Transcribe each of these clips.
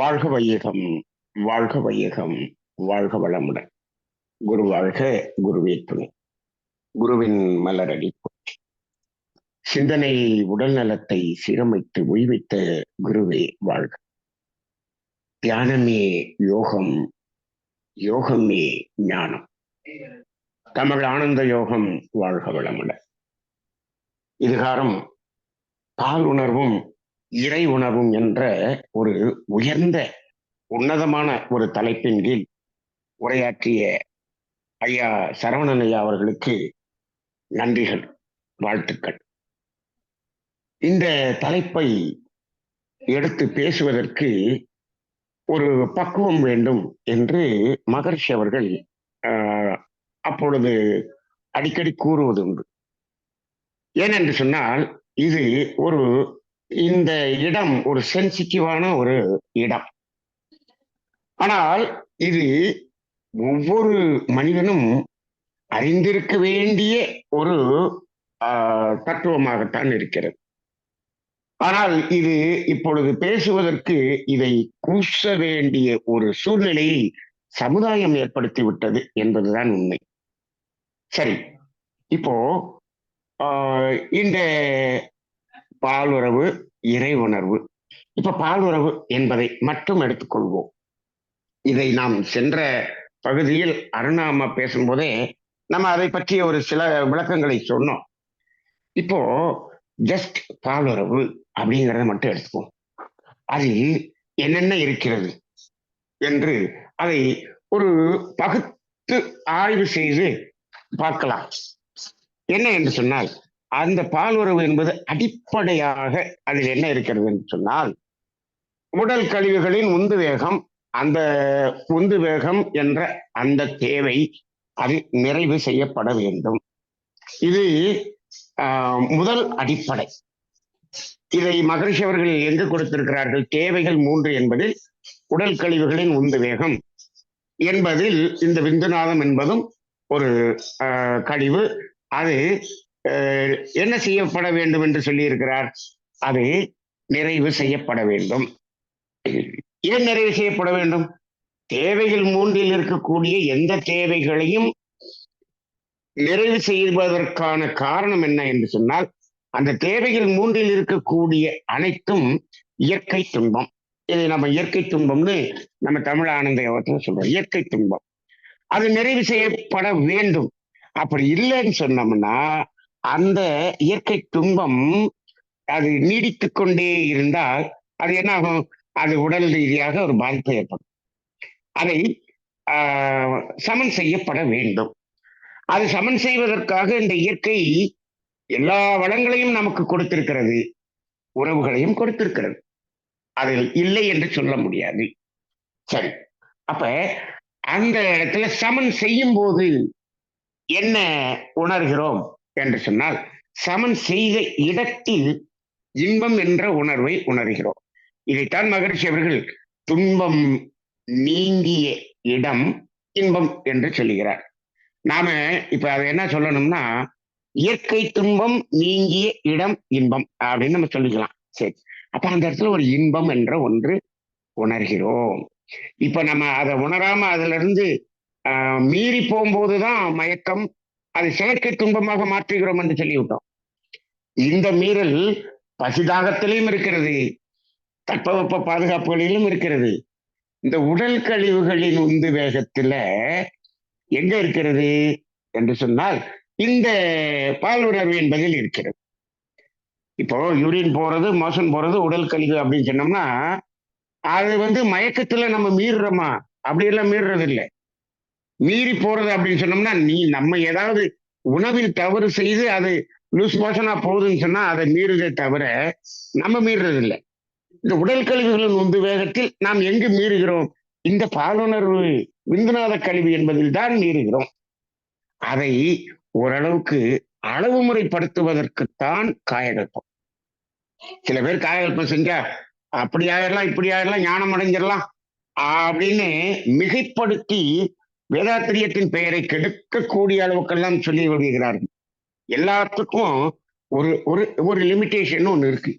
வாழ்க வையகம் வாழ்க வையகம் வாழ்க வளமுடன். குரு வாழ்க குருவே துணை. குருவின் மலரடி சிந்தனை உடல் நலத்தை சீரமைத்து உய்வித்த குருவே வாழ்க. தியானமே யோகம் யோகமே ஞானம். தமிழ் ஆனந்த யோகம் வாழ்க வளமுடன். இதுகாரம் பால் உணர்வும் இறை உணர்வும் என்ற ஒரு உயர்ந்த உன்னதமான ஒரு தலைப்பின் கீழ் உரையாற்றிய ஐயா சரவணன் ஐயா அவர்களுக்கு நன்றிகள் வாழ்த்துக்கள். இந்த தலைப்பை எடுத்து பேசுவதற்கு ஒரு பக்குவம் வேண்டும் என்று மகர்ஷி அவர்கள் ஆஹ், அப்பொழுது அடிக்கடி கூறுவது உண்டு ஏனென்று சொன்னால் இது ஒரு இந்த இடம் ஒரு சென்சிட்டிவான ஒரு இடம். ஆனால் இது ஒவ்வொரு மனிதனும் அறிந்திருக்க வேண்டிய ஒரு ஆஹ், தத்துவமாகத்தான் இருக்கிறது. ஆனால் இது இப்பொழுது பேசுவதற்கு இதை கூச வேண்டிய ஒரு சூழ்நிலையை சமுதாயம் ஏற்படுத்தி விட்டது என்பதுதான் உண்மை. சரி இப்போ ஆஹ், இந்த பாலுறவு இறை உணர்வு இப்ப பாலுறவு என்பதை மட்டும் எடுத்துக்கொள்வோம். இதை நாம் சென்ற பகுதியில் அருணாமா பேசும்போதே நம்ம அதை பற்றிய ஒரு சில விளக்கங்களை சொன்னோம். இப்போ ஜஸ்ட் பாலுறவு அப்படிங்கிறத மட்டும் எடுத்துப்போம். அதில் என்னென்ன இருக்கிறது என்று அதை ஒரு பகுத்து ஆய்வு செய்து பார்க்கலாம். என்ன என்று சொன்னால் அந்த பால் உறவு என்பது அடிப்படையாக அதில் என்ன இருக்கிறது என்று சொன்னால் உடல் கழிவுகளின் உந்து வேகம் அந்த உந்து வேகம் என்ற அந்த தேவை அது நிறைவு செய்யப்பட வேண்டும். இது ஆஹ், முதல் அடிப்படை. இதை மகரிஷி அவர்கள் எங்கு கொடுத்திருக்கிறார்கள்? தேவைகள் மூன்று என்பதில் உடல் கழிவுகளின் உந்து வேகம் என்பதில் இந்த விந்துநாதம் என்பதும் ஒரு கழிவு அது என்ன செய்யப்பட வேண்டும் என்று சொல்லியிருக்கிறார்? அது நிறைவு செய்யப்பட வேண்டும். ஏன் நிறைவு செய்யப்பட வேண்டும்? தேவைகள் மூன்றில் இருக்கக்கூடிய எந்த தேவைகளையும் நிறைவு செய்வதற்கான காரணம் என்ன என்று சொன்னால் அந்த தேவைகள் மூன்றில் இருக்கக்கூடிய அனைத்தும் இயற்கை துன்பம். இதை நம்ம இயற்கை துன்பம்னு நம்ம தமிழ் ஆனந்த யோகத்துல சொல்றோம். இயற்கை துன்பம். அது நிறைவு செய்யப்பட வேண்டும். அப்படி இல்லைன்னு சொன்னோம்னா அந்த இயற்கை துன்பம் அது நீடித்து கொண்டே இருந்தால் அது என்ன ஆகும் அது உடல் ரீதியாக ஒரு பாதிப்பு ஏற்படும். அதை ஆஹ், சமன் செய்யப்பட வேண்டும். அது சமன் செய்வதற்காக இந்த இயற்கை எல்லா வளங்களையும் நமக்கு கொடுத்திருக்கிறது. உறவுகளையும் கொடுத்திருக்கிறது. அது இல்லை என்று சொல்ல முடியாது. சரி. அப்ப அந்த இடத்துல சமன் செய்யும் போது என்ன உணர்கிறோம்? என்று சொன்னால் சமன் செய்த இடத்தில் இன்பம் என்ற உணர்வை உணர்கிறோம். இதைத்தான் மகரிஷி அவர்கள் துன்பம் நீங்கிய இடம் இன்பம் என்று சொல்லுகிறார். நாம இப்ப அதை என்ன சொல்லணும்னா இயற்கை துன்பம் நீங்கிய இடம் இன்பம் அப்படின்னு நம்ம சொல்லிக்கலாம். சரி. அப்ப அந்த இடத்துல ஒரு இன்பம் என்ற ஒன்று உணர்கிறோம். இப்ப நம்ம அதை உணராம அதுல இருந்து ஆஹ், மீறி போகும்போதுதான் மயக்கம் அது செயற்கை துன்பமாக மாற்றுகிறோம் என்று சொல்லிவிட்டோம். இந்த மீறல் பசிதாகத்திலையும் இருக்கிறது தட்பவெப்ப பாதுகாப்புகளிலும் இருக்கிறது. இந்த உடல் கழிவுகளின் உந்து வேகத்துல எங்க இருக்கிறது என்று சொன்னால் இந்த பால் உணர்வு என்பதில் இருக்கிறது. இப்போ யூரின் போறது மோசன் போறது உடல் கழிவு அப்படின்னு சொன்னோம்னா அது வந்து மயக்கத்துல நம்ம மீறுறோமா? அப்படியெல்லாம் மீறுறது இல்லை மீறி போறது அப்படின்னு சொன்னோம்னா நீ நம்ம ஏதாவது உணவில் தவறு செய்து அது லூஸ் மோஷனா போகுதுன்னு சொன்னா அதை மீறுதே தவிர நம்ம மீறுறது இல்லை இந்த உடல் கழிவுகளின் உந்து வேகத்தில் நாம் எங்கு மீறுகிறோம்? இந்த பாலுணர்வு விந்துநாத கழிவு என்பதில் தான் மீறுகிறோம். அதை ஓரளவுக்கு அளவு முறைப்படுத்துவதற்குத்தான் காயகல்பம். சில பேர் காயகல்பம் செஞ்சா அப்படி ஆயிடலாம் இப்படி ஆயிடலாம் ஞானம் அடைஞ்சிடலாம் அப்படின்னு மிகைப்படுத்தி வேதாத்திரியத்தின் பெயரை கெடுக்கக்கூடிய அளவுக்கெல்லாம் சொல்லி விடுகிறார்கள். எல்லாத்துக்கும் ஒரு ஒரு ஒரு லிமிட்டேஷன் ஒன்று இருக்கு.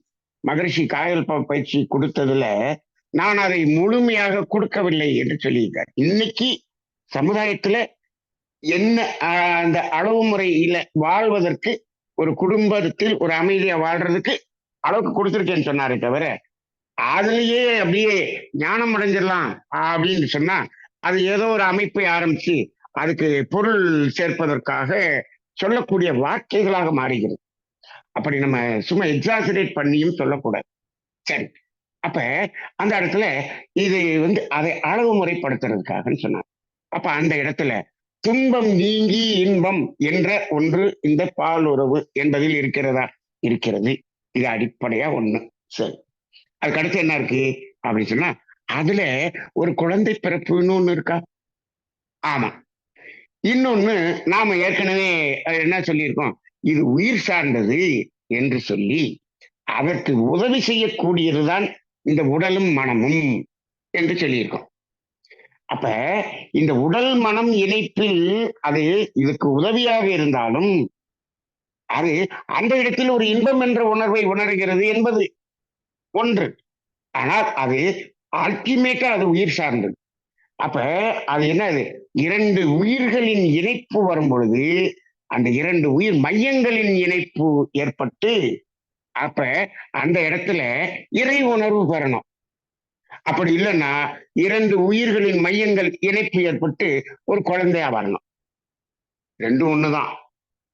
மகரிஷி காயல் பயிற்சி கொடுத்ததுல நான் அதை முழுமையாக கொடுக்கவில்லை என்று சொல்லியிருக்கார். இன்னைக்கு சமுதாயத்துல என்ன அந்த அளவு முறையில வாழ்வதற்கு ஒரு குடும்பத்தில் ஒரு அமைதியா வாழ்றதுக்கு அளவுக்கு கொடுத்துருக்கேன்னு சொன்னாரே தவிர அதுலயே அப்படியே ஞானம் அடைஞ்சிடலாம் அப்படின்னு சொன்னா அது ஏதோ ஒரு அமைப்பை ஆரம்பிச்சு அதுக்கு பொருள் சேர்ப்பதற்காக சொல்லக்கூடிய வார்த்தைகளாக மாறுகிறது. அப்படி நம்ம சும்மா எக்ஸாசரேட் பண்ணியும் சொல்லக்கூடாது. சரி. அப்ப அந்த இடத்துல இது வந்து அதை அளவு முறைப்படுத்துறதுக்காக சொன்னார் அப்ப அந்த இடத்துல துன்பம் நீங்கி இன்பம் என்ற ஒன்று இந்த பால் உறவு என்பதில் இருக்கிறதா? இருக்கிறது. இது அடிப்படையா ஒண்ணு. சரி. அதுக்கு அடுத்து என்ன இருக்கு? அப்படின்னு சொன்னா அதுல ஒரு குழந்தை பிறப்புன்னு ஒண்ணு இருக்கா? ஆமா. இன்னொன்னு நாம ஏற்கனவே என்ன சொல்லியிருக்கோம்? இது உயிர் சார்ந்தது என்று சொல்லி அதற்கு உதவி செய்யக்கூடியதுதான் இந்த உடலும் மனமும் என்று சொல்லியிருக்கோம். அப்ப இந்த உடல் மனம் இணைப்பில் அது இதுக்கு உதவியாக இருந்தாலும் அது அந்த இடத்தில் ஒரு இன்பம் என்ற உணர்வை உணர்கிறது என்பது ஒன்று. ஆனால் அது அல்டிமேட்டா அது உயிர் சார்ந்தது. அப்ப அது என்னது இரண்டு உயிர்களின் இணைப்பு வரும் பொழுது அந்த இரண்டு உயிர் மையங்களின் இணைப்பு ஏற்பட்டு அப்ப அந்த இடத்துல இறை உணர்வு பெறணும். அப்படி இல்லைன்னா இரண்டு உயிர்களின் மையங்கள் இணைப்பு ஏற்பட்டு ஒரு குழந்தையா வரணும். ரெண்டும் ஒண்ணுதான்.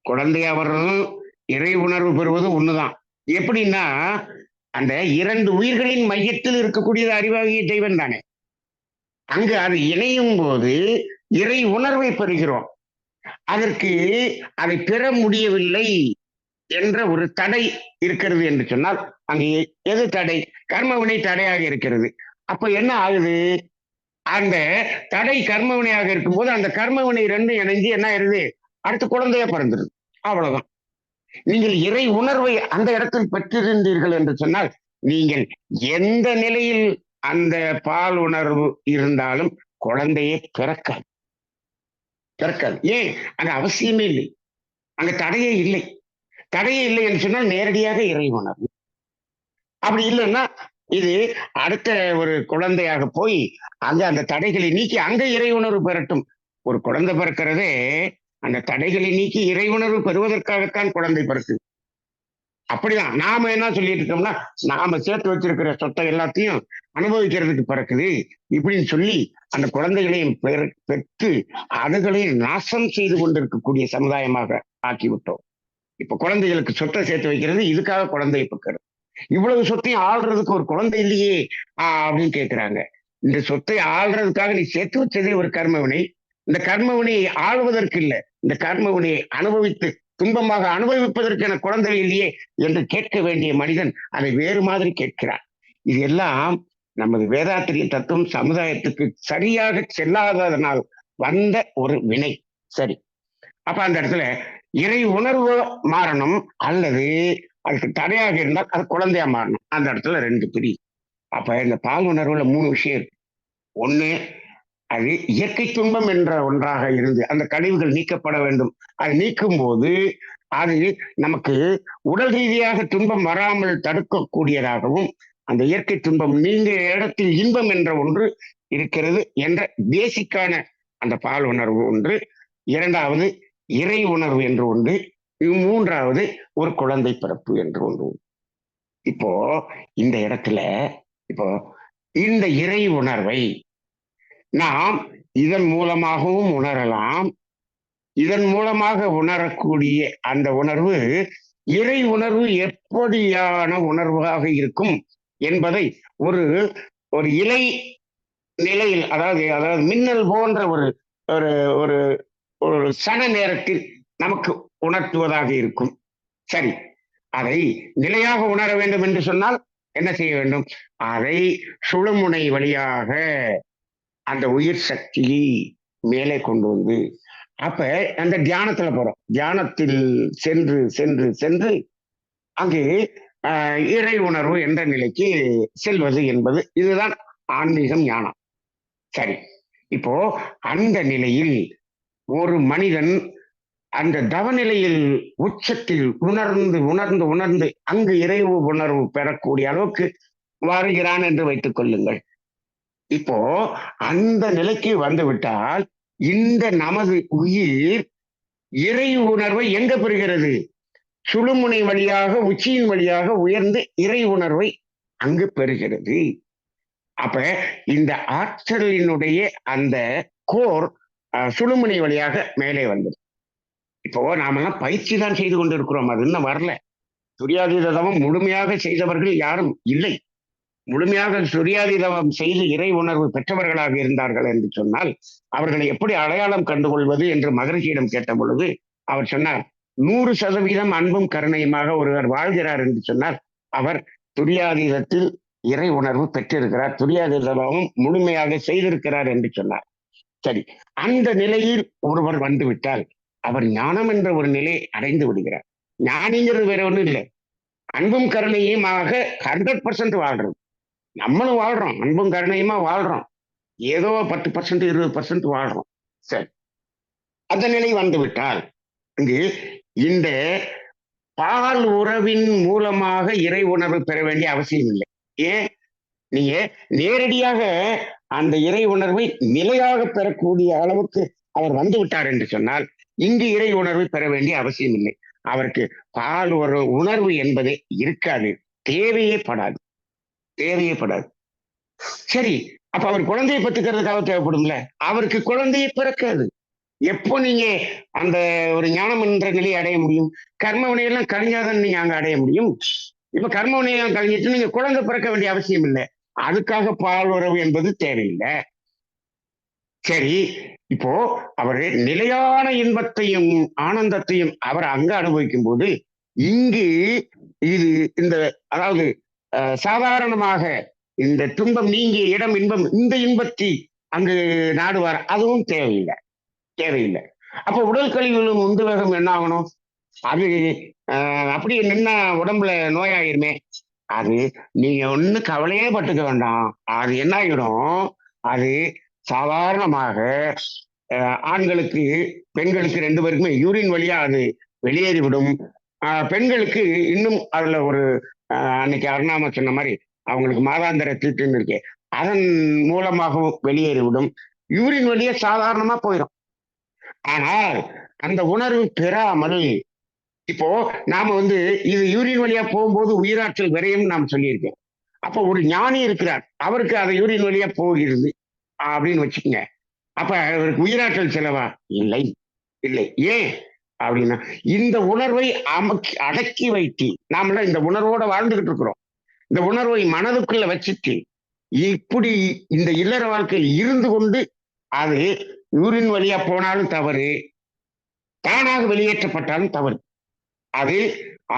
குழந்தையா வர்றதும் இறை உணர்வு பெறுவதும் ஒண்ணுதான். எப்படின்னா அந்த இரண்டு உயிர்களின் மையத்தில் இருக்கக்கூடியது அறிவாகிய தெய்வம் தானே. அங்கு அது இணையும் போது இறை உணர்வை பெறுகிறோம். அதற்கு அதை பெற முடியவில்லை என்ற ஒரு தடை இருக்கிறது என்று சொன்னால் அங்கே எது தடை? கர்மவினை தடையாக இருக்கிறது. அப்ப என்ன ஆகுது? அந்த தடை கர்மவினையாக இருக்கும்போது அந்த கர்மவினை ரெண்டும் இணைஞ்சு என்ன ஆயிருது அடுத்து குழந்தைய பிறந்துருது அவ்வளவுதான். நீங்கள் இறை உணர்வை அந்த இடத்தில் பெற்றிருந்தீர்கள் என்று சொன்னால் நீங்கள் எந்த நிலையில் அந்த பால் உணர்வு இருந்தாலும் குழந்தையே பிறக்காது. பிறக்காது. ஏன்? அங்க அவசியமே இல்லை. அங்க தடையே இல்லை. தடையே இல்லை என்று சொன்னால் நேரடியாக இறை உணர்வு. அப்படி இல்லைன்னா இது அடுத்த ஒரு குழந்தையாக போய் அங்க அந்த தடைகளை நீக்கி அங்க இறை உணர்வு பெறட்டும். ஒரு குழந்தை பிறக்கிறதே அந்த தடைகளை நீக்கி இறை உணர்வு பெறுவதற்காகத்தான் குழந்தை பிறக்குது அப்படிதான். நாம என்ன சொல்லிட்டு இருக்கோம்னா நாம சேர்த்து வச்சிருக்கிற சொத்தை எல்லாத்தையும் அனுபவிக்கிறதுக்கு பிறக்குது. இப்படின்னு சொல்லி அந்த குழந்தைகளையும் பெற்று அதுகளையும் நாசம் செய்து கொண்டிருக்கக்கூடிய சமுதாயமாக ஆக்கி விட்டோம் இப்ப குழந்தைகளுக்கு சொத்தை சேர்த்து வைக்கிறது இதுக்காக குழந்தை பெக்கிறது. இவ்வளவு சொத்தையும் ஆள்றதுக்கு ஒரு குழந்தை இல்லையே ஆஹ் அப்படின்னு கேட்கிறாங்க இந்த சொத்தை ஆள்றதுக்காக நீ சேர்த்து வச்சதே ஒரு கர்மவினை இந்த கர்மவினையை ஆள்வதற்கு இல்லை இந்த கர்மவினையை அனுபவித்து துன்பமாக அனுபவிப்பதற்கான குழந்தை இல்லையே என்று கேட்க வேண்டிய மனிதன் அதை வேறு மாதிரி கேட்கிறார் இது எல்லாம் நமது வேதாத்திரிய தத்துவம் சமுதாயத்துக்கு சரியாக செல்லாததனால் வந்த ஒரு வினை. சரி. அப்ப அந்த இடத்துல இறை உணர்வு மாறணும் அல்லது அதுக்கு தடையாக இருந்தால் அது குழந்தையா மாறணும். அந்த இடத்துல ரெண்டு பிரி அப்ப இந்த பால் உணர்வுல மூணு விஷயம் இருக்கு. ஒண்ணு அது இயற்கை துன்பம் என்ற ஒன்றாக இருந்து அந்த கழிவுகள் நீக்கப்பட வேண்டும். அது நீக்கும் போது அது நமக்கு உடல் ரீதியாக துன்பம் வராமல் தடுக்கக்கூடியதாகவும் அந்த இயற்கை துன்பம் நீங்க இடத்தில் இன்பம் என்ற ஒன்று இருக்கிறது என்ற பேசிக்கான அந்த பால் உணர்வு ஒன்று. இரண்டாவது இறை உணர்வு என்று ஒன்று. மூன்றாவது ஒரு குழந்தை பிறப்பு என்று ஒன்று. இப்போ இந்த இடத்துல இப்போ இந்த இறை உணர்வை நாம் இதன் மூலமாகவும் உணரலாம். இதன் மூலமாக உணரக்கூடிய அந்த உணர்வு இறை உணர்வு எப்படியான உணர்வாக இருக்கும் என்பதை ஒரு ஒரு இலை நிலையில் அதாவது அதாவது மின்னல் போன்ற ஒரு ஒரு ஒரு ஒரு சன நேரத்தில் நமக்கு உணர்த்துவதாக இருக்கும். சரி அதை நிலையாக உணர வேண்டும் என்று சொன்னால் என்ன செய்ய வேண்டும்? அதை சுழுமுனை வழியாக அந்த உயிர் சக்தியை மேலே கொண்டு வந்து அப்ப அந்த தியானத்துல போறோம். தியானத்தில் சென்று சென்று சென்று அங்கே இறை உணர்வு என்ற நிலைக்கு செல்வது என்பது இதுதான் ஆன்மீகம் ஞானம். சரி. இப்போ அந்த நிலையில் ஒரு மனிதன் அந்த தவநிலையில் உச்சத்தில் உணர்ந்து உணர்ந்து உணர்ந்து அங்கு இறைவு உணர்வு பெறக்கூடிய அளவுக்கு வருகிறான் என்று வைத்துக் கொள்ளுங்கள். இப்போ அந்த நிலைக்கு வந்துவிட்டால் இந்த நமது உயிர் இறை உணர்வை எங்க பெறுகிறது? சுழுமுனை வழியாக உச்சியின் வழியாக உயர்ந்து இறை உணர்வை அங்கு பெறுகிறது. அப்ப இந்த ஆற்றலினுடைய அந்த கோர் அஹ், சுழுமுனை வழியாக மேலே வந்தது. இப்போ நாமெல்லாம் பயிற்சி தான் செய்து கொண்டிருக்கிறோம். அது இன்னும் வரல. துரியாதீத முழுமையாக செய்தவர்கள் யாரும் இல்லை. முழுமையாக துரியாதீதவம் செய்து இறை உணர்வு பெற்றவர்களாக இருந்தார்கள் என்று சொன்னால் அவர்களை எப்படி அடையாளம் கண்டுகொள்வது என்று மகரிஷியிடம் கேட்ட பொழுது அவர் சொன்னார் நூறு சதவீதம் அன்பும் கருணையுமாக ஒருவர் வாழ்கிறார் என்று சொன்னார் அவர் துரியாதீதத்தில் இறை உணர்வு பெற்றிருக்கிறார் துரியாதீதமும் முழுமையாக செய்திருக்கிறார் என்று சொன்னார். சரி அந்த நிலையில் ஒருவர் வந்துவிட்டால் அவர் ஞானம் என்ற ஒரு நிலையை அடைந்து விடுகிறார். ஞானிங்கிறது வேற ஒண்ணும் இல்லை. அன்பும் கருணையுமாக ஹண்ட்ரட் பர்சன்ட் வாழ்றது. நம்மளும் வாழ்றோம். அன்பும் கருணையுமா வாழ்றோம். ஏதோ பத்து பர்சன்ட் இருபது பர்சன்ட் வாழ்றோம். சரி. அந்த நிலை வந்து விட்டால் இங்கு இந்த பால் உறவின் மூலமாக இறை உணர்வு பெற வேண்டிய அவசியம் இல்லை. ஏன்? நீங்க நேரடியாக அந்த இறை உணர்வை நிலையாக பெறக்கூடிய அளவுக்கு அவர் வந்து விட்டார் என்று சொன்னால் இங்கு இறை உணர்வை பெற வேண்டிய அவசியம் இல்லை. அவருக்கு பால் ஒரு உணர்வு என்பதே இருக்காது. தேவையே படாது. தேவையே படாது. சரி அப்ப அவர் குழந்தையை பத்துக்கிறதுக்காக தேவைப்படும்ல? அவருக்கு குழந்தையை பிறக்காது. எப்போ நீங்க அந்த ஒரு ஞானம் என்ற நிலையை அடைய முடியும்? கர்ம வினையெல்லாம் கழிஞ்சாதான் நீங்க அங்க அடைய முடியும். இப்ப கர்ம வினையெல்லாம் கழிஞ்சிட்டு நீங்க குழந்தை பிறக்க வேண்டிய அவசியம் இல்லை. அதுக்காக பால் உறவு என்பது தேவையில்லை. சரி இப்போ அவர் நிலையான இன்பத்தையும் ஆனந்தத்தையும் அவர் அங்க அனுபவிக்கும் போது இங்கு இது இந்த அதாவது சாதாரணமாக இந்த துன்பம் நீங்கிய இடம் இன்பம் இந்த இன்பத்தை அங்கு நாடுவார். அதுவும் தேவையில்லை. தேவையில்லை. அப்போ உடல் கழிவுகளும் உந்து வேகம் என்ன ஆகணும் அது அப்படியே நின்னா உடம்புல நோயாயிருமே. அது நீங்க ஒண்ணு கவலையே பட்டுக்க வேண்டாம். அது என்ன ஆகிடும் அது சாதாரணமாக ஆண்களுக்கு பெண்களுக்கு ரெண்டு பேருக்குமே யூரின் வழியா அது வெளியேறிவிடும். பெண்களுக்கு இன்னும் அதுல ஒரு அன்னைக்கு அருணாம சொன்ன மாதிரி அவங்களுக்கு மாதாந்திர தீட்டுன்னு இருக்கு. அதன் மூலமாகவும் வெளியேறிவிடும். யூரின் வழியே சாதாரணமா போயிடும் ஆனால் அந்த உணர்வு பெறாமல் இப்போ நாம வந்து இது யூரின் வழியா போகும்போது உயிராற்றல் விரையும் நாம் சொல்லியிருக்கோம். அப்ப ஒரு ஞானி இருக்கிறார். அவருக்கு அது யூரின் வழியா போகிறது அப்படின்னு வச்சுக்கோங்க. அப்ப அவருக்கு உயிராற்றல் செலவா? இல்லை. இல்லை. ஏன்? அப்படின்னா இந்த உணர்வை அமக்கி அடக்கி வைத்து நாமெல்லாம் இந்த உணர்வோட வாழ்ந்துகிட்டு இருக்கிறோம். இந்த உணர்வை மனதுக்குள்ள வச்சுட்டு இப்படி இந்த இல்லற வாழ்க்கையில் இருந்து கொண்டு அது யூரின் வழியா போனாலும் தவறு தானாக வெளியேற்றப்பட்டாலும் தவறு. அது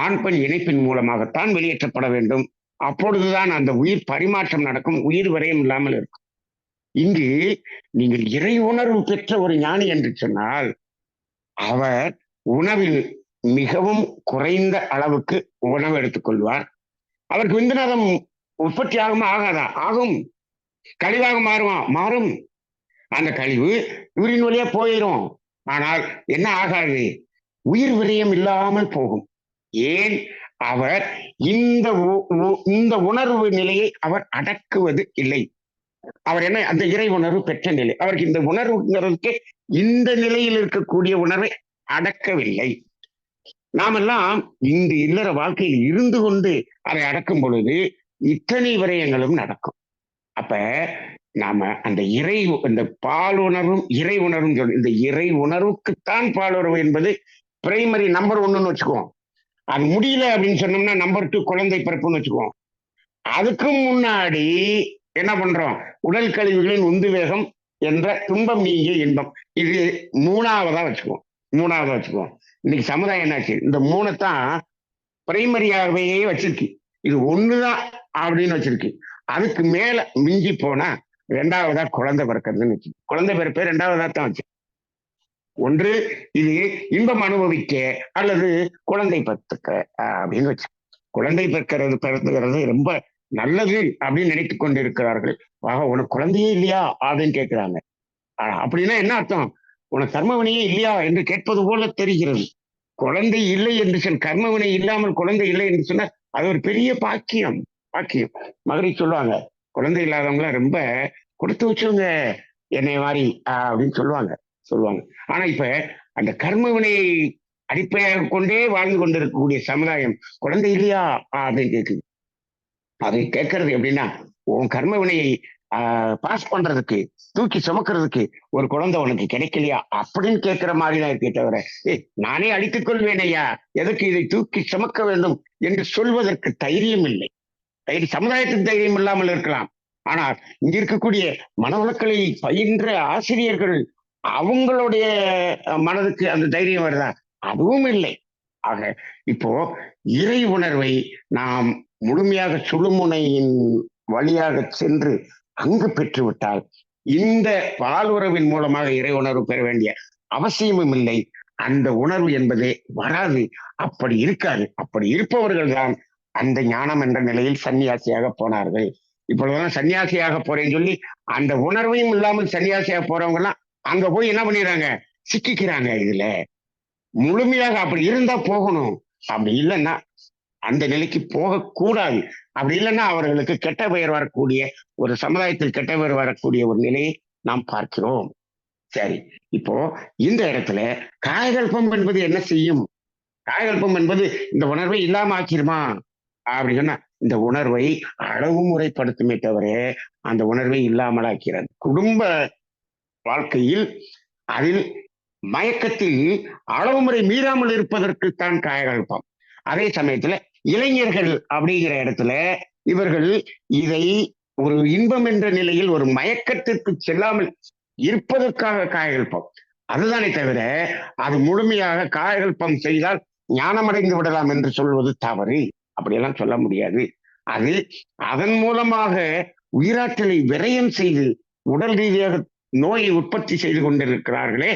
ஆண் பெண் இணைப்பின் மூலமாகத்தான் வெளியேற்றப்பட வேண்டும். அப்பொழுதுதான் அந்த உயிர் பரிமாற்றம் நடக்கும் உயிர் வரையும் இல்லாமல் இருக்கும். இங்கு நீங்கள் இறை உணர்வு பெற்ற ஒரு ஞானி என்று சொன்னால் அவர் உணவில் மிகவும் குறைந்த அளவுக்கு உணவு எடுத்துக்கொள்வார். அவருக்கு விந்துநாதம் உற்பத்தி ஆகுமா? ஆகாதா? ஆகும். கழிவாக மாறுமா? மாறும். அந்த கழிவு யூரின் வழியா போயிடும் ஆனால் என்ன ஆகாது? உயிர் விரயம் இல்லாமல் போகும். ஏன்? அவர் இந்த உ- உ- இந்த உணர்வு நிலையை அவர் அடக்குவது இல்லை. அவர் என்ன? அந்த இறை உணர்வு பெற்ற நிலை. அவருக்கு இந்த உணர்வுங்கிறதுக்கு இந்த நிலையில் இருக்கக்கூடிய உணர்வை அடக்கவில்லை. நாமெல்லாம் இந்த இல்லற வாழ்க்கையில் இருந்து கொண்டு அதை அடக்கும் பொழுது இத்தனை விரயங்களும் நடக்கும். அப்ப நாம அந்த இறை இந்த பால் உணர்வும் இறை உணர்வும் சொல்லி இந்த இறை உணர்வுக்குத்தான் பால் உணர்வு என்பது பிரைமரி நம்பர் ஒன்னுன்னு வச்சுக்குவோம். அது முடியல அப்படின்னு சொன்னோம்னா நம்பர் டூ குழந்தை பிறப்புன்னு வச்சுக்குவோம். அதுக்கும் முன்னாடி என்ன பண்றோம்? உடல் கழிவுகளின் உந்து வேகம் என்ற துன்பம் நீங்க இன்பம். இது மூணாவதா வச்சுக்குவோம். மூணாவதா வச்சுக்குவோம் இன்னைக்கு சமுதாயம் என்னாச்சு? இந்த மூணைத்தான் பிரைமரியாகவே வச்சிருக்கு. இது ஒண்ணுதான் அப்படின்னு வச்சிருக்கு. அதுக்கு மேல மிஞ்சி போனா ரெண்டாவதா குழந்தை பிறக்கிறதுன்னு வச்சு. குழந்தை பிறப்பே ரெண்டாவதா தான் வச்சு. ஒன்று இது இன்பம் அனுபவிக்க அல்லது குழந்தை பத்துக்க அப்படின்னு வச்சு. குழந்தை பிறக்கிறது பிறத்துக்கிறது ரொம்ப நல்லது அப்படின்னு நினைத்து கொண்டு இருக்கிறார்கள் ஆக உனக்கு குழந்தையே இல்லையா? அப்படின்னு கேட்கிறாங்க அப்படின்னா என்ன அர்த்தம்? உனக்கு கர்மவினையே இல்லையா என்று கேட்பது போல தெரிகிறது. குழந்தை இல்லை என்று சொல் கர்மவினை இல்லாமல் குழந்தை இல்லை என்று சொன்னால் அது ஒரு பெரிய பாக்கியம். பாக்கியம். மதுரை சொல்லுவாங்க குழந்தை இல்லாதவங்களாம் ரொம்ப கொடுத்து வச்சவங்க என்னை மாதிரி ஆஹ் அப்படின்னு சொல்லுவாங்க சொல்லுவாங்க. ஆனா இப்ப அந்த கர்ம வினையை அடிப்படையாக கொண்டே வாழ்ந்து கொண்டிருக்கக்கூடிய சமுதாயம் குழந்தை இல்லையா? ஆஹ் அப்படின்னு கேட்குது அதை கேட்கறது எப்படின்னா உன் கர்ம வினையை பாஸ் பண்றதுக்கு தூக்கி சுமக்கிறதுக்கு ஒரு குழந்தை உனக்கு கிடைக்கலையா? அப்படின்னு கேட்கிற மாதிரி தான் இருக்கே தவிர ஏய் நானே அடித்துக் கொள்வேன் ஐயா. எதற்கு இதை தூக்கி சுமக்க வேண்டும் என்று சொல்வதற்கு தைரியம் இல்லை. தைரிய சமுதாயத்துக்கு தைரியம் இல்லாமல் இருக்கலாம். ஆனால் இங்க இருக்கக்கூடிய மனவளக்கலை பயின்ற ஆசிரியர்கள் அவங்களுடைய மனதுக்கு அந்த தைரியம் வருதா? அதுவும் இல்லை. ஆக இப்போ இறை உணர்வை நாம் முழுமையாக சுழுமுனையின் வழியாக சென்று அங்கு பெற்றுவிட்டால் இந்த பால் உறவின் மூலமாக இறை உணர்வு பெற வேண்டிய அவசியமும் இல்லை. அந்த உணர்வு என்பதே வராது. அப்படி இருக்காது. அப்படி இருப்பவர்கள் தான் அந்த ஞானம் என்ற நிலையில் சன்னியாசியாக போனார்கள். இப்பொழுதெல்லாம் சன்னியாசியாக போறேன்னு சொல்லி அந்த உணர்வையும் இல்லாமல் சன்னியாசியாக போறவங்க எல்லாம் அங்க போய் என்ன பண்ணிடுறாங்க? சிக்கிக்கிறாங்க இதுல. முழுமையாக அப்படி இருந்தா போகணும். அப்படி இல்லைன்னா அந்த நிலைக்கு போகக்கூடாது. அப்படி இல்லைன்னா அவர்களுக்கு கெட்ட பெயர் வரக்கூடிய ஒரு சமுதாயத்தில் கெட்ட பெயர் வரக்கூடிய ஒரு நிலையை நாம் பார்க்கிறோம். சரி இப்போ இந்த இடத்துல காயகல்பம் என்பது என்ன செய்யும்? காயகல்பம் என்பது இந்த உணர்வை இல்லாம ஆக்கிருமா? அப்படி சொன்னா இந்த உணர்வை அளவு முறைப்படுத்துமே தவிர அந்த உணர்வை இல்லாமல் ஆக்கிறது. குடும்ப வாழ்க்கையில் அதில் மயக்கத்தில் அளவு முறை மீறாமல் இருப்பதற்கு தான் காயகல்பம் அதே சமயத்துல இளைஞர்கள் அப்படிங்கிற இடத்துல இவர்கள் இதை ஒரு இன்பம் என்ற நிலையில் ஒரு மயக்கத்திற்கு செல்லாமல் இருப்பதற்காக காயகல்பம் அதுதானே தவிர அது முழுமையாக காயகல்பம் செய்தால் ஞானமடைந்து விடலாம் என்று சொல்வது தவறு. அப்படியெல்லாம் சொல்ல முடியாது. அது அதன் மூலமாக உயிராற்றலை விரயம் செய்து உடல் ரீதியாக நோயை உற்பத்தி செய்து கொண்டிருக்கிறார்களே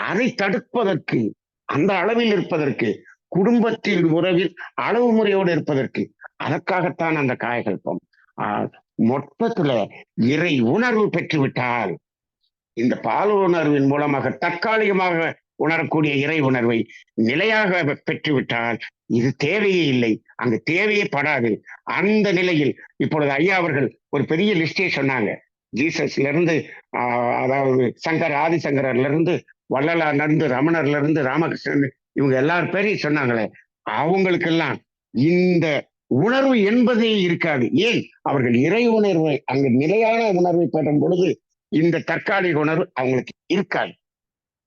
அதை தடுப்பதற்கு அந்த அளவில் இருப்பதற்கு குடும்பத்தில் உறவில் அளவு முறையோடு இருப்பதற்கு அதற்காகத்தான் அந்த காயகல்பம் ஆஹ் மொத்தத்துல இறை உணர்வு பெற்றுவிட்டால் இந்த பால் உணர்வின் மூலமாக தற்காலிகமாக உணரக்கூடிய இறை உணர்வை நிலையாக பெற்றுவிட்டால் இது தேவையே இல்லை. அங்கு தேவையே படாது. அந்த நிலையில் இப்பொழுது ஐயா அவர்கள் ஒரு பெரிய லிஸ்டே சொன்னாங்க. ஜீசஸ்ல இருந்து ஆஹ் அதாவது சங்கர் ஆதிசங்கரர்ல இருந்து வள்ளலார்ல இருந்து ரமணர்ல இருந்து ராமகிருஷ்ணன் இவங்க எல்லார் பேரையும் சொன்னாங்களே அவங்களுக்கெல்லாம் இந்த உணர்வு என்பதே இருக்காது. ஏன்? அவர்கள் இறை உணர்வை அங்கு நிலையான உணர்வை பெறும் பொழுது இந்த தற்காலிக உணர்வு அவங்களுக்கு இருக்காது.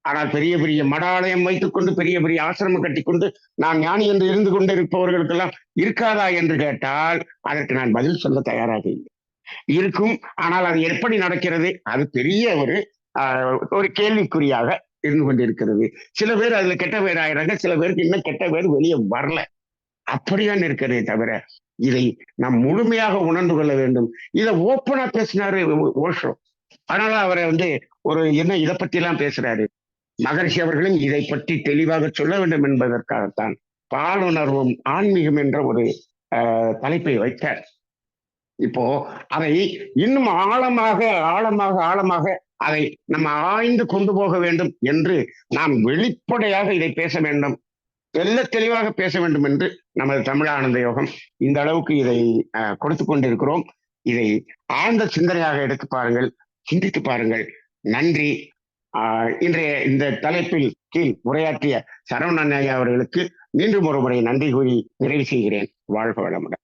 ஆனால் பெரிய பெரிய மடாலயம் வைத்துக்கொண்டு பெரிய பெரிய ஆசிரமம் கட்டிக்கொண்டு நான் ஞானி என்று இருந்து கொண்டு இருப்பவர்களுக்கெல்லாம் இருக்காதா என்று கேட்டால் அதற்கு நான் பதில் சொல்ல தயாராக இல்லை. இருக்கும். ஆனால் அது எப்படி நடக்கிறது? அது பெரிய ஒரு ஆஹ், ஒரு கேள்விக்குறியாக இருந்து கொண்டிருக்கிறது. சில பேர் அதுல கெட்ட பேர் ஆயிடுறாங்க சில பேருக்கு இன்னும் கெட்ட பேர் வெளியே வரல. அப்படிதான் இருக்கிறதே தவிர இதை நாம் முழுமையாக உணர்ந்து கொள்ள வேண்டும். இதை ஓப்பனா பேசினாரு ஓஷோ. அதனால அவரை வந்து ஒரு என்ன இதை பத்தி எல்லாம் பேசுறாரு. மகரிஷி அவர்களும் இதை பற்றி தெளிவாக சொல்ல வேண்டும் என்பதற்காகத்தான் பாலுணர்வும் ஆன்மீகம் என்ற ஒரு தலைப்பை வைத்தார். இப்போ அதை இன்னும் ஆழமாக ஆழமாக ஆழமாக அதை நம்ம ஆய்ந்து கொண்டு போக வேண்டும் என்று நாம் வெளிப்படையாக இதை பேச வேண்டும். தெல்ல தெளிவாக பேச வேண்டும் என்று நமது தமிழானந்த யோகம் இந்த அளவுக்கு இதை அஹ், கொடுத்து கொண்டிருக்கிறோம். இதை ஆழ்ந்த சிந்தனையாக எடுத்து பாருங்கள் சிந்தித்து பாருங்கள். நன்றி. ஆஹ், இன்றைய இந்த தலைப்பில் கீழ் உரையாற்றிய சரவணன் ஐயா அவர்களுக்கு மீண்டும் ஒரு முறை நன்றி கூறி நிறைவு செய்கிறேன். வாழ்க வளமுடன்.